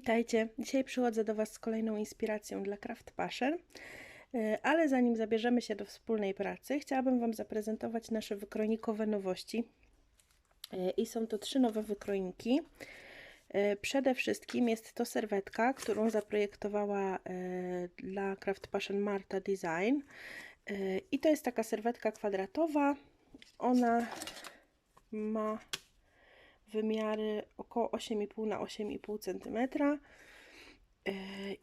Witajcie. Dzisiaj przychodzę do Was z kolejną inspiracją dla Craft Passion. E, Ale zanim zabierzemy się do wspólnej pracy, chciałabym Wam zaprezentować nasze wykrojnikowe nowości. E, I są to trzy nowe wykrojniki. E, Przede wszystkim jest to serwetka, którą zaprojektowała dla Craft Passion Marta Design. I to jest taka serwetka kwadratowa. Ona ma wymiary około 8,5 na 8,5 cm. E,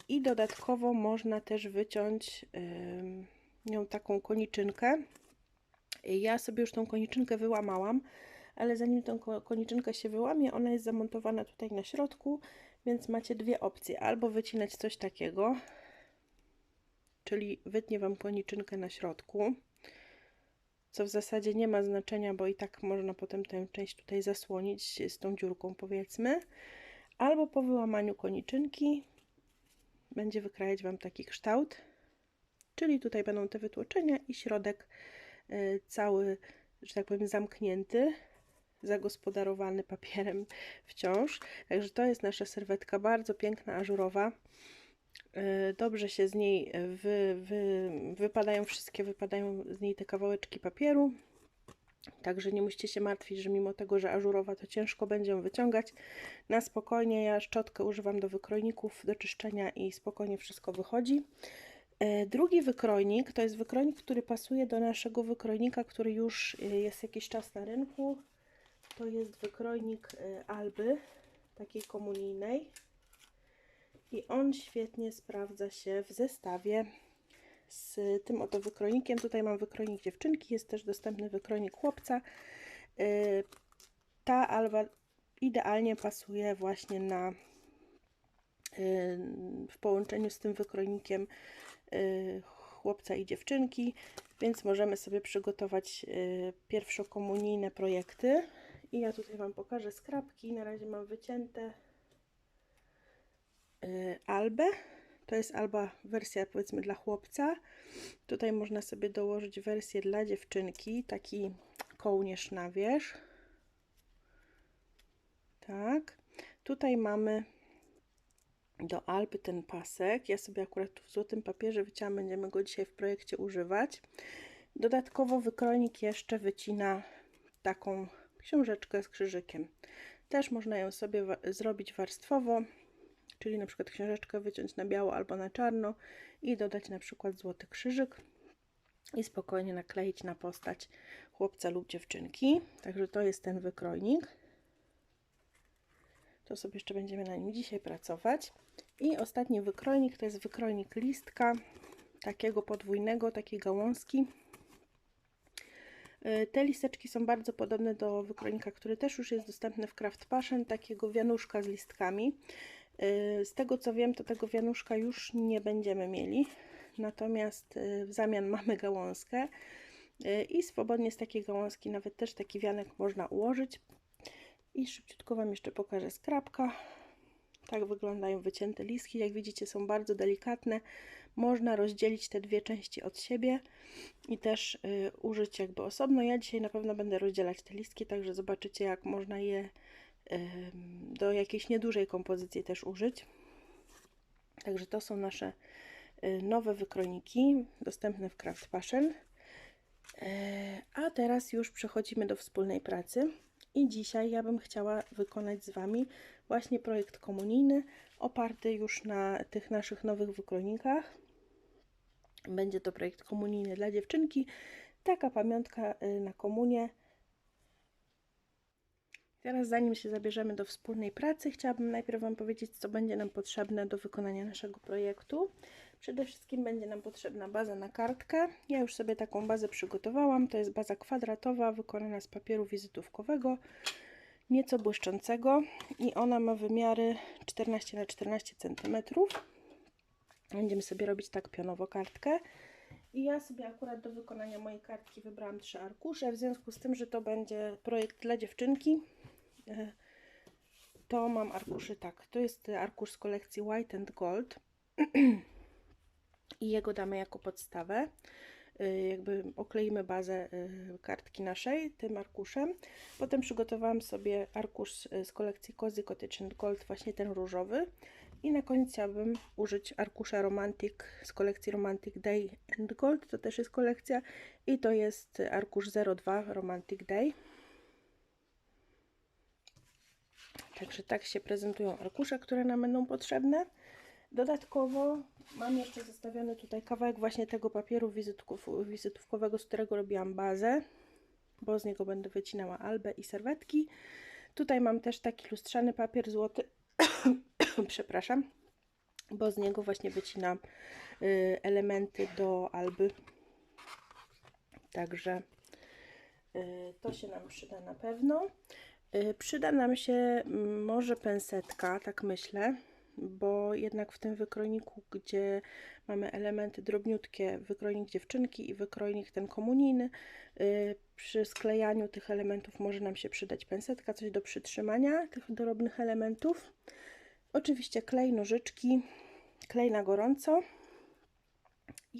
I dodatkowo można też wyciąć nią taką koniczynkę. Ja sobie już tą koniczynkę wyłamałam, ale zanim tą ko- koniczynkę się wyłamie, ona jest zamontowana tutaj na środku, więc macie dwie opcje. Albo wycinać coś takiego, czyli wytnie Wam koniczynkę na środku, co w zasadzie nie ma znaczenia, bo i tak można potem tę część tutaj zasłonić z tą dziurką powiedzmy. Albo po wyłamaniu koniczynki będzie wykrajać Wam taki kształt, czyli tutaj będą te wytłoczenia i środek y, cały, że tak powiem, zamknięty, zagospodarowany papierem wciąż. Także to jest nasza serwetka, bardzo piękna, ażurowa. Y, Dobrze się z niej wy, wy, wypadają wszystkie, wypadają z niej te kawałeczki papieru. Także nie musicie się martwić, że mimo tego, że ażurowa, to ciężko będzie ją wyciągać. Na spokojnie, ja szczotkę używam do wykrojników, do czyszczenia i spokojnie wszystko wychodzi. E, Drugi wykrojnik to jest wykrojnik, który pasuje do naszego wykrojnika, który już e, jest jakiś czas na rynku. To jest wykrojnik e, Alby, takiej komunijnej. I on świetnie sprawdza się w zestawie z tym oto wykrojnikiem. Tutaj mam wykrojnik dziewczynki, jest też dostępny wykrojnik chłopca. Yy, Ta alba idealnie pasuje właśnie na yy, w połączeniu z tym wykrojnikiem yy, chłopca i dziewczynki, więc możemy sobie przygotować pierwszokomunijne projekty. I ja tutaj Wam pokażę skrapki. Na razie mam wycięte albę. To jest alba wersja powiedzmy dla chłopca. Tutaj można sobie dołożyć wersję dla dziewczynki, taki kołnierz na wierzch. Tak. Tutaj mamy do alby ten pasek. Ja sobie akurat tu w złotym papierze wyciąłam, będziemy go dzisiaj w projekcie używać. Dodatkowo wykrojnik jeszcze wycina taką książeczkę z krzyżykiem. Też można ją sobie wa zrobić warstwowo, czyli na przykład książeczkę wyciąć na biało albo na czarno i dodać na przykład złoty krzyżyk i spokojnie nakleić na postać chłopca lub dziewczynki. Także to jest ten wykrojnik. To sobie jeszcze będziemy na nim dzisiaj pracować. I ostatni wykrojnik to jest wykrojnik listka, takiego podwójnego, takiej gałązki. Y, Te listeczki są bardzo podobne do wykrojnika, który też już jest dostępny w Craft Passion, takiego wianuszka z listkami. Y, Z tego co wiem, to tego wianuszka już nie będziemy mieli, natomiast y, w zamian mamy gałązkę y, i swobodnie z takiej gałązki nawet też taki wianek można ułożyć. I szybciutko Wam jeszcze pokażę skrapka. Tak wyglądają wycięte listki. Jak widzicie, są bardzo delikatne. Można rozdzielić te dwie części od siebie i też użyć jakby osobno. Ja dzisiaj na pewno będę rozdzielać te listki, także zobaczycie, jak można je do jakiejś niedużej kompozycji też użyć. Także to są nasze y, nowe wykrojniki dostępne w Craft Passion. E, A teraz już przechodzimy do wspólnej pracy. I dzisiaj ja bym chciała wykonać z Wami właśnie projekt komunijny, oparty już na tych naszych nowych wykrojnikach. Będzie to projekt komunijny dla dziewczynki, taka pamiątka y, na komunię. Teraz zanim się zabierzemy do wspólnej pracy, chciałabym najpierw Wam powiedzieć, co będzie nam potrzebne do wykonania naszego projektu. Przede wszystkim będzie nam potrzebna baza na kartkę. Ja już sobie taką bazę przygotowałam. To jest baza kwadratowa, wykonana z papieru wizytówkowego, nieco błyszczącego i ona ma wymiary 14 na 14 cm. Będziemy sobie robić tak pionowo kartkę. I ja sobie akurat do wykonania mojej kartki wybrałam trzy arkusze, w związku z tym, że to będzie projekt dla dziewczynki, to mam arkuszy tak. To jest arkusz z kolekcji White and Gold i jego damy jako podstawę. Y, Jakby okleimy bazę y, kartki naszej tym arkuszem. Potem przygotowałam sobie arkusz z kolekcji Cozy Cottage and Gold, właśnie ten różowy. I na koniec chciałabym użyć arkusza Romantic z kolekcji Romantic Day and Gold. To też jest kolekcja i to jest arkusz 02 Romantic Day. Także tak się prezentują arkusze, które nam będą potrzebne. Dodatkowo mam jeszcze zostawiony tutaj kawałek właśnie tego papieru wizytków, wizytówkowego, z którego robiłam bazę, bo z niego będę wycinała albę i serwetki. Tutaj mam też taki lustrzany papier złoty, przepraszam, bo z niego właśnie wycinam y, elementy do alby. Także y, to się nam przyda na pewno. Y, przyda nam się może pensetka, tak myślę, bo jednak w tym wykrojniku, gdzie mamy elementy drobniutkie, wykrojnik dziewczynki i wykrojnik ten komunijny, przy sklejaniu tych elementów może nam się przydać pensetka, coś do przytrzymania tych drobnych elementów. Oczywiście klej, nożyczki, klej na gorąco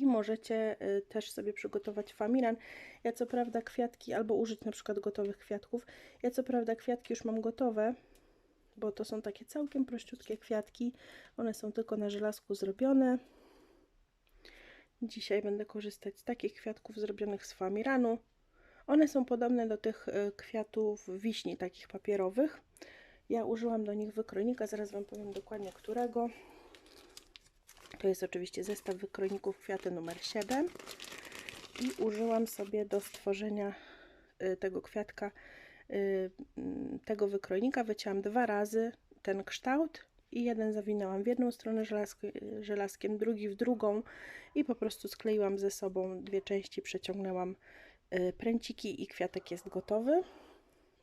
i możecie y, też sobie przygotować famiran. Ja co prawda kwiatki, albo użyć na przykład gotowych kwiatków. Ja co prawda kwiatki już mam gotowe, bo to są takie całkiem prościutkie kwiatki. One są tylko na żelazku zrobione. Dzisiaj będę korzystać z takich kwiatków zrobionych z famiranu. One są podobne do tych y, kwiatów wiśni, takich papierowych. Ja użyłam do nich wykrojnika, zaraz Wam powiem dokładnie którego. To jest oczywiście zestaw wykrojników kwiaty numer 7 i użyłam sobie do stworzenia y, tego kwiatka y, mm, tego wykrojnika. Wycięłam dwa razy ten kształt i jeden zawinęłam w jedną stronę żelazkiem, drugi w drugą i po prostu skleiłam ze sobą dwie części, przeciągnęłam y, pręciki i kwiatek jest gotowy.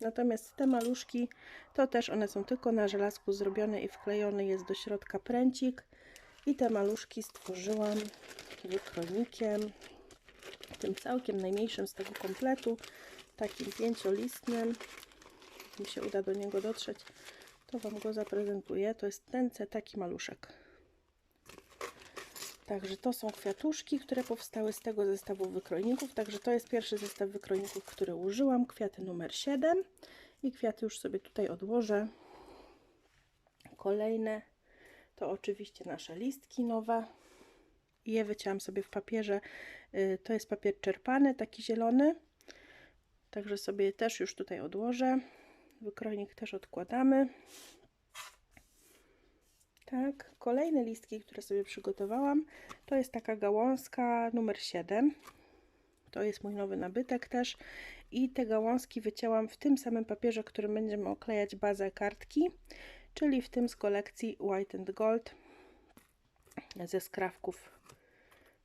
Natomiast te maluszki, to też one są tylko na żelazku zrobione i wklejony jest do środka pręcik. I te maluszki stworzyłam wykrojnikiem, tym całkiem najmniejszym z tego kompletu, takim pięciolistnym. Mi się uda do niego dotrzeć, to Wam go zaprezentuję. To jest ten taki maluszek. Także to są kwiatuszki, które powstały z tego zestawu wykrojników. Także to jest pierwszy zestaw wykrojników, który użyłam. Kwiaty numer 7. I kwiaty już sobie tutaj odłożę. Kolejne to oczywiście nasze listki nowe. Je wycięłam sobie w papierze. Y, to jest papier czerpany, taki zielony. Także sobie też już tutaj odłożę. Wykrojnik też odkładamy. Tak, kolejne listki, które sobie przygotowałam, to jest taka gałązka numer 7. To jest mój nowy nabytek też. I te gałązki wycięłam w tym samym papierze, którym będziemy oklejać bazę kartki, czyli w tym z kolekcji White and Gold ze skrawków.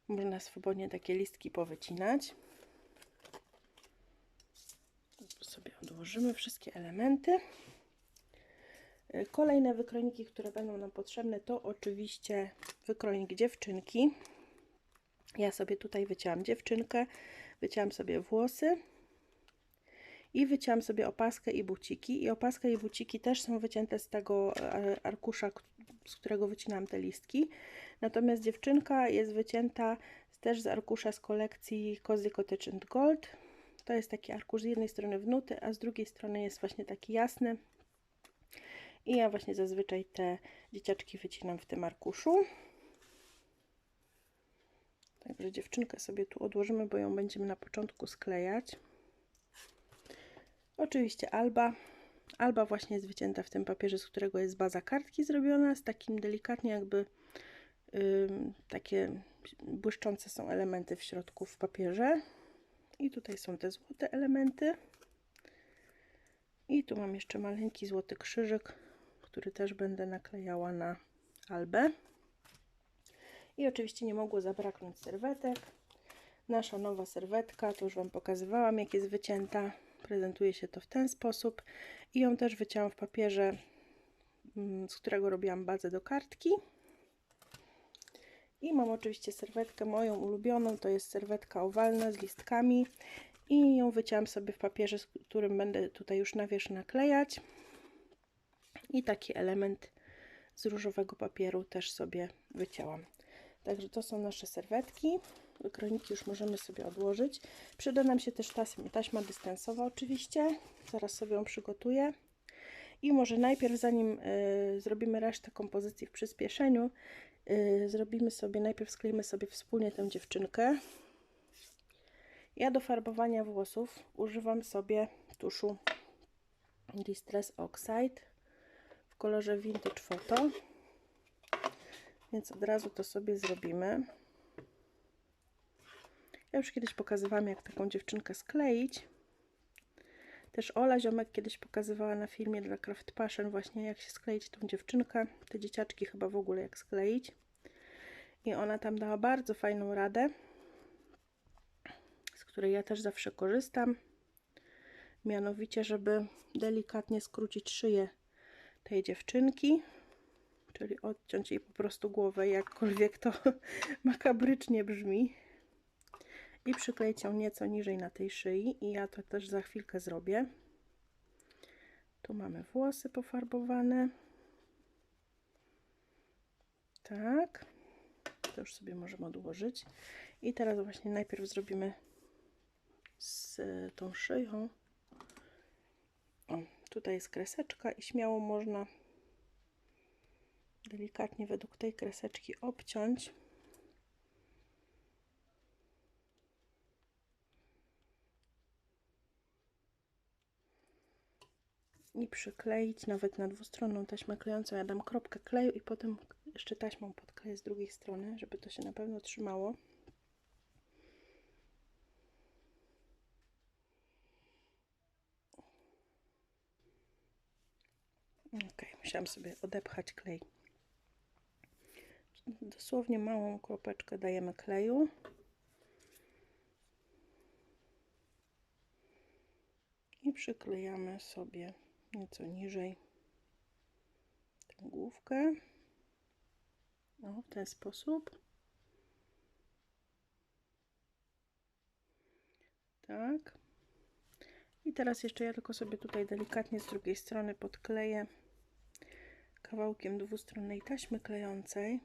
Można swobodnie takie listki powycinać. Sobie odłożymy wszystkie elementy. Kolejne wykrojniki, które będą nam potrzebne, to oczywiście wykrojnik dziewczynki. Ja sobie tutaj wycięłam dziewczynkę, wycięłam sobie włosy i wycięłam sobie opaskę i buciki. I opaskę i buciki też są wycięte z tego e, arkusza, z którego wycinałam te listki. Natomiast dziewczynka jest wycięta też z arkusza z kolekcji Cozy Cottage and Gold. To jest taki arkusz z jednej strony wnuty, a z drugiej strony jest właśnie taki jasny. I ja właśnie zazwyczaj te dzieciaczki wycinam w tym arkuszu. Także dziewczynkę sobie tu odłożymy, bo ją będziemy na początku sklejać. Oczywiście alba. Alba właśnie jest wycięta w tym papierze, z którego jest baza kartki zrobiona, z takim delikatnie jakby takie błyszczące są elementy w środku w papierze. I tutaj są te złote elementy. I tu mam jeszcze maleńki złoty krzyżyk który też będę naklejała na albę. I oczywiście nie mogło zabraknąć serwetek. Nasza nowa serwetka, to już Wam pokazywałam, jak jest wycięta. Prezentuje się to w ten sposób. I ją też wycięłam w papierze, mm, z którego robiłam bazę do kartki. I mam oczywiście serwetkę moją ulubioną, to jest serwetka owalna z listkami. I ją wycięłam sobie w papierze, z którym będę tutaj już na wierzch naklejać i taki element z różowego papieru też sobie wycięłam. Także to są nasze serwetki. Wykroniki już możemy sobie odłożyć. Przyda nam się też taśma, taśma dystansowa oczywiście. Zaraz sobie ją przygotuję. I może najpierw, zanim y, zrobimy resztę kompozycji w przyspieszeniu, y, zrobimy sobie, najpierw skleimy sobie wspólnie tę dziewczynkę. Ja do farbowania włosów używam sobie tuszu Distress Oxide w kolorze Vintage Photo. Więc od razu to sobie zrobimy. Ja już kiedyś pokazywałam, jak taką dziewczynkę skleić. Też Ola Ziomek kiedyś pokazywała na filmie dla Craft Passion właśnie jak się skleić tą dziewczynkę. Te dzieciaczki chyba w ogóle jak skleić. I ona tam dała bardzo fajną radę, z której ja też zawsze korzystam. Mianowicie, żeby delikatnie skrócić szyję tej dziewczynki, czyli odciąć jej po prostu głowę, jakkolwiek to makabrycznie brzmi i przykleić ją nieco niżej na tej szyi i ja to też za chwilkę zrobię. Tu mamy włosy pofarbowane. Tak. To już sobie możemy odłożyć. I teraz właśnie najpierw zrobimy z tą szyją. O, tutaj jest kreseczka i śmiało można delikatnie według tej kreseczki obciąć. I przykleić nawet na dwustronną taśmę klejącą. Ja dam kropkę kleju i potem jeszcze taśmą podkleję z drugiej strony, żeby to się na pewno trzymało. Ok, musiałam sobie odepchać klej. Dosłownie małą kropeczkę dajemy kleju. I przyklejamy sobie nieco niżej tę główkę. No, w ten sposób. Tak. I teraz jeszcze ja tylko sobie tutaj delikatnie z drugiej strony podkleję kawałkiem dwustronnej taśmy klejącej.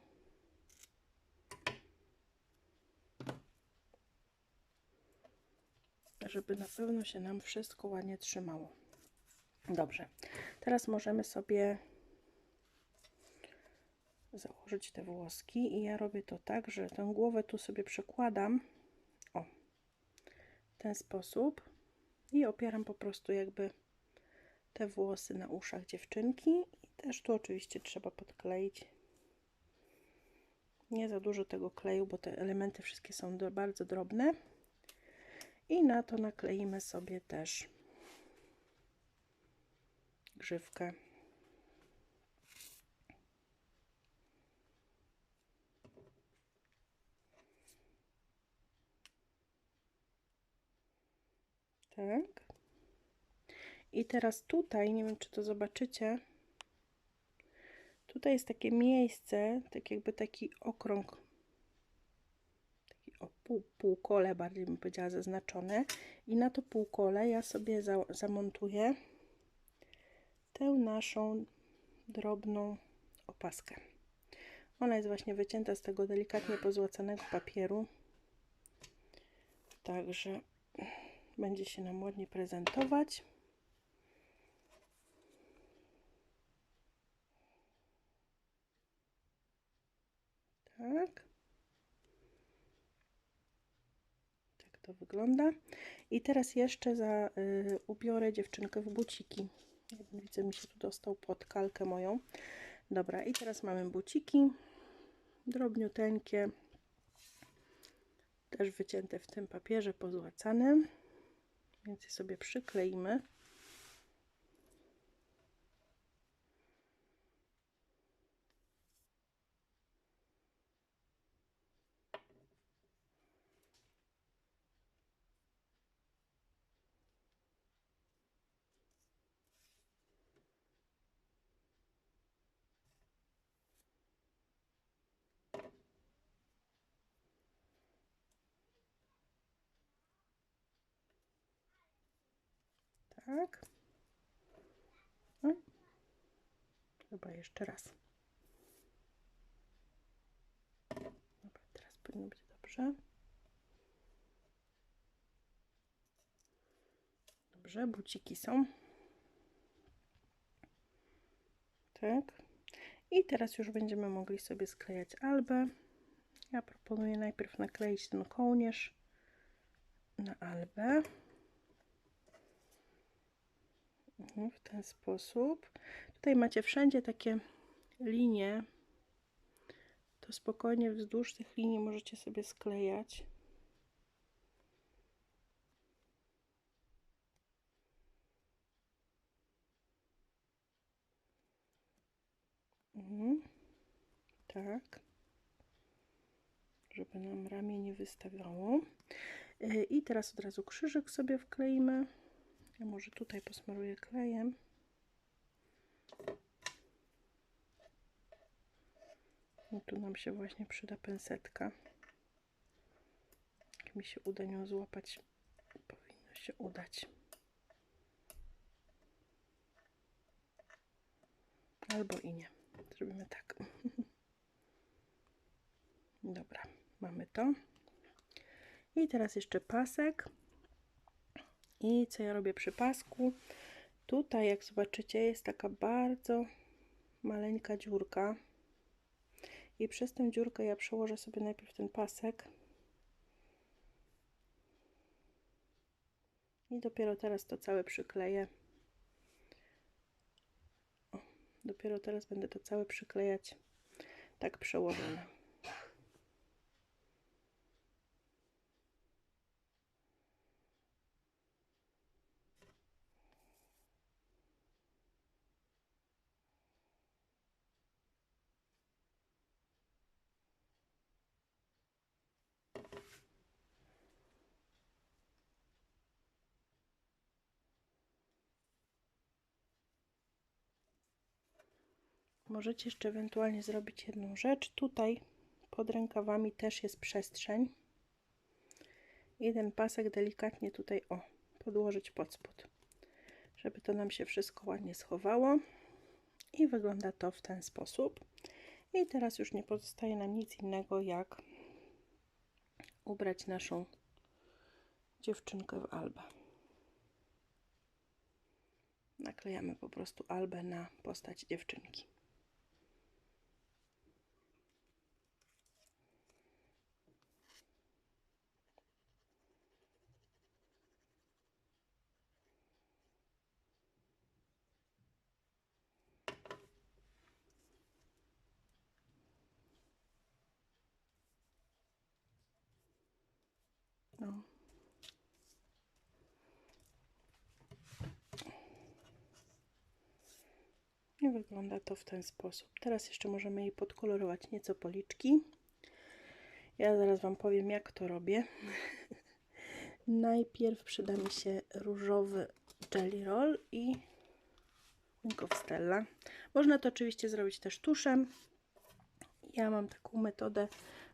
Żeby na pewno się nam wszystko ładnie trzymało. Dobrze, teraz możemy sobie założyć te włoski i ja robię to tak, że tę głowę tu sobie przekładam o, w ten sposób i opieram po prostu jakby te włosy na uszach dziewczynki i też tu oczywiście trzeba podkleić. Nie za dużo tego kleju, bo te elementy wszystkie są do, bardzo drobne. I na to nakleimy sobie też grzywkę. Tak. I teraz tutaj, nie wiem czy to zobaczycie, tutaj jest takie miejsce, tak jakby taki okrąg, taki o pół, półkole bardziej bym powiedziała zaznaczone i na to półkole ja sobie za, zamontuję tę naszą drobną opaskę. Ona jest właśnie wycięta z tego delikatnie pozłacanego papieru. Także będzie się nam ładnie prezentować. Tak. Tak to wygląda. I teraz jeszcze za, y, ubiorę dziewczynkę w buciki. Widzę, mi się tu dostał pod kalkę moją. Dobra, i teraz mamy buciki. Drobniuteńkie. Też wycięte w tym papierze pozłacanym. Więc je sobie przykleimy. Tak. No. Chyba jeszcze raz. Dobra, teraz powinno być dobrze. Dobrze, buciki są. Tak. I teraz już będziemy mogli sobie sklejać albę. Ja proponuję najpierw nakleić ten kołnierz na albę. Mhm, W ten sposób. Tutaj macie wszędzie takie linie. To spokojnie wzdłuż tych linii możecie sobie sklejać. Mhm. Tak. Żeby nam ramię nie wystawiało. Y, I teraz od razu krzyżyk sobie wkleimy. Ja może tutaj posmaruję klejem. I tu nam się właśnie przyda pensetka. Jak mi się uda nią złapać, powinno się udać. Albo i nie. Zrobimy tak. Dobra, mamy to. I teraz jeszcze pasek. I co ja robię przy pasku? Tutaj, jak zobaczycie, jest taka bardzo maleńka dziurka. I przez tę dziurkę ja przełożę sobie najpierw ten pasek. I dopiero teraz to całe przykleję. O, dopiero teraz będę to całe przyklejać tak przełożone. Możecie jeszcze ewentualnie zrobić jedną rzecz. Tutaj pod rękawami też jest przestrzeń. Ten pasek delikatnie tutaj o, podłożyć pod spód, żeby to nam się wszystko ładnie schowało. I wygląda to w ten sposób. I teraz już nie pozostaje nam nic innego jak ubrać naszą dziewczynkę w albę. Naklejamy po prostu albę na postać dziewczynki. No. I wygląda to w ten sposób. Teraz jeszcze możemy jej podkolorować nieco policzki. Ja zaraz Wam powiem, jak to robię. Najpierw przyda mi się różowy Jelly Roll i Ink Stella. Można to oczywiście zrobić też tuszem. Ja mam taką metodę,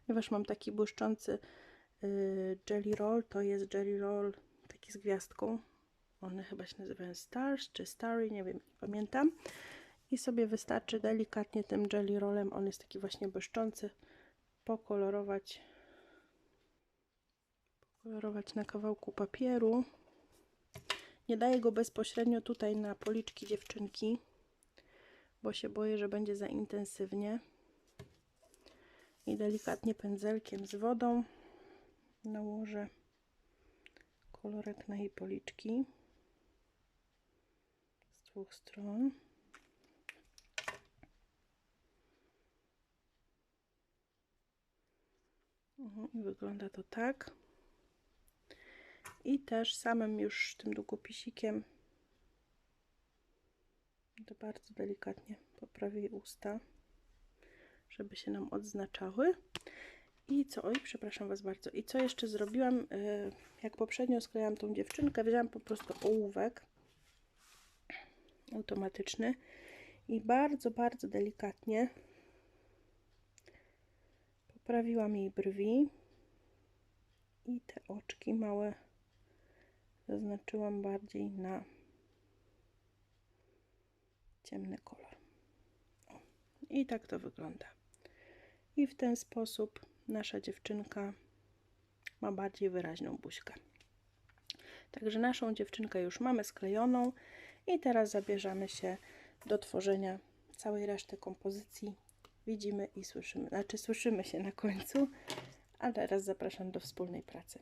ponieważ mam taki błyszczący y, Jelly Roll, to jest Jelly Roll taki z gwiazdką. One chyba się nazywają Stars czy Starry, nie wiem, nie pamiętam. I sobie wystarczy delikatnie tym Jelly Rollem, on jest taki właśnie błyszczący, pokolorować, pokolorować na kawałku papieru. Nie daję go bezpośrednio tutaj na policzki dziewczynki, bo się boję, że będzie za intensywnie. I delikatnie pędzelkiem z wodą nałożę kolorek na jej policzki z dwóch stron. I wygląda to tak. I też samym już tym długopisikiem to bardzo delikatnie poprawię usta, żeby się nam odznaczały. I co? Oj, przepraszam Was bardzo. I co jeszcze zrobiłam? Y, Jak poprzednio sklejałam tą dziewczynkę, wzięłam po prostu ołówek automatyczny i bardzo, bardzo delikatnie poprawiłam jej brwi i te oczki małe zaznaczyłam bardziej na ciemny kolor. O. I tak to wygląda. I w ten sposób nasza dziewczynka ma bardziej wyraźną buźkę. Także naszą dziewczynkę już mamy sklejoną i teraz zabierzemy się do tworzenia całej reszty kompozycji widzimy i słyszymy, znaczy słyszymy się na końcu, a teraz zapraszam do wspólnej pracy.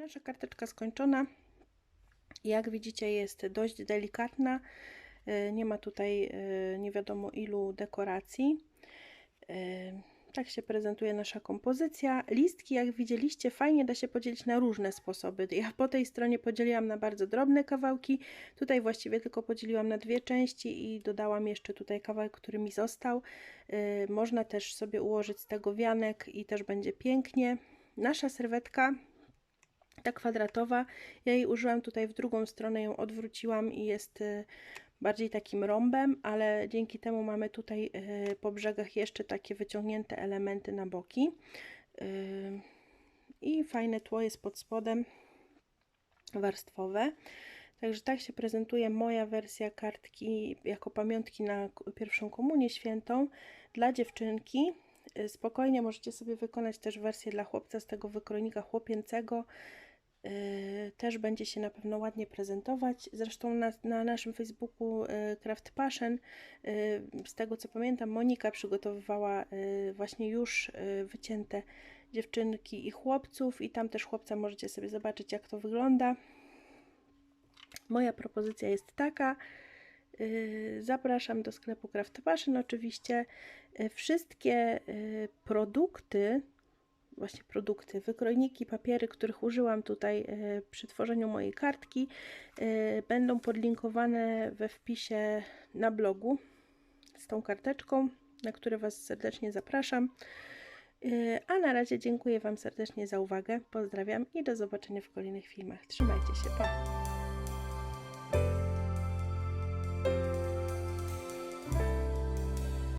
Nasza karteczka skończona. Jak widzicie, jest dość delikatna. E, Nie ma tutaj e, nie wiadomo ilu dekoracji. E, Tak się prezentuje nasza kompozycja. Listki, jak widzieliście, fajnie da się podzielić na różne sposoby. Ja po tej stronie podzieliłam na bardzo drobne kawałki. Tutaj właściwie tylko podzieliłam na dwie części i dodałam jeszcze tutaj kawałek, który mi został. Można też sobie ułożyć z tego wianek i też będzie pięknie. Nasza serwetka ta kwadratowa. Ja jej użyłam tutaj w drugą stronę, ją odwróciłam i jest y, bardziej takim rąbem, ale dzięki temu mamy tutaj y, po brzegach jeszcze takie wyciągnięte elementy na boki. Y, I fajne tło jest pod spodem warstwowe. Także tak się prezentuje moja wersja kartki jako pamiątki na pierwszą komunię świętą dla dziewczynki. Spokojnie możecie sobie wykonać też wersję dla chłopca z tego wykrojnika chłopięcego. Yy, też będzie się na pewno ładnie prezentować. Zresztą na, na naszym Facebooku Craft Passion, yy, z tego co pamiętam, Monika przygotowywała właśnie już wycięte dziewczynki i chłopców, i tam też chłopca możecie sobie zobaczyć, jak to wygląda. Moja propozycja jest taka. Zapraszam do sklepu Craft Passion. Oczywiście wszystkie produkty, właśnie produkty, wykrojniki, papiery, których użyłam tutaj e, przy tworzeniu mojej kartki, e, będą podlinkowane we wpisie na blogu z tą karteczką, na który Was serdecznie zapraszam. E, A na razie dziękuję Wam serdecznie za uwagę, pozdrawiam i do zobaczenia w kolejnych filmach. Trzymajcie się, pa!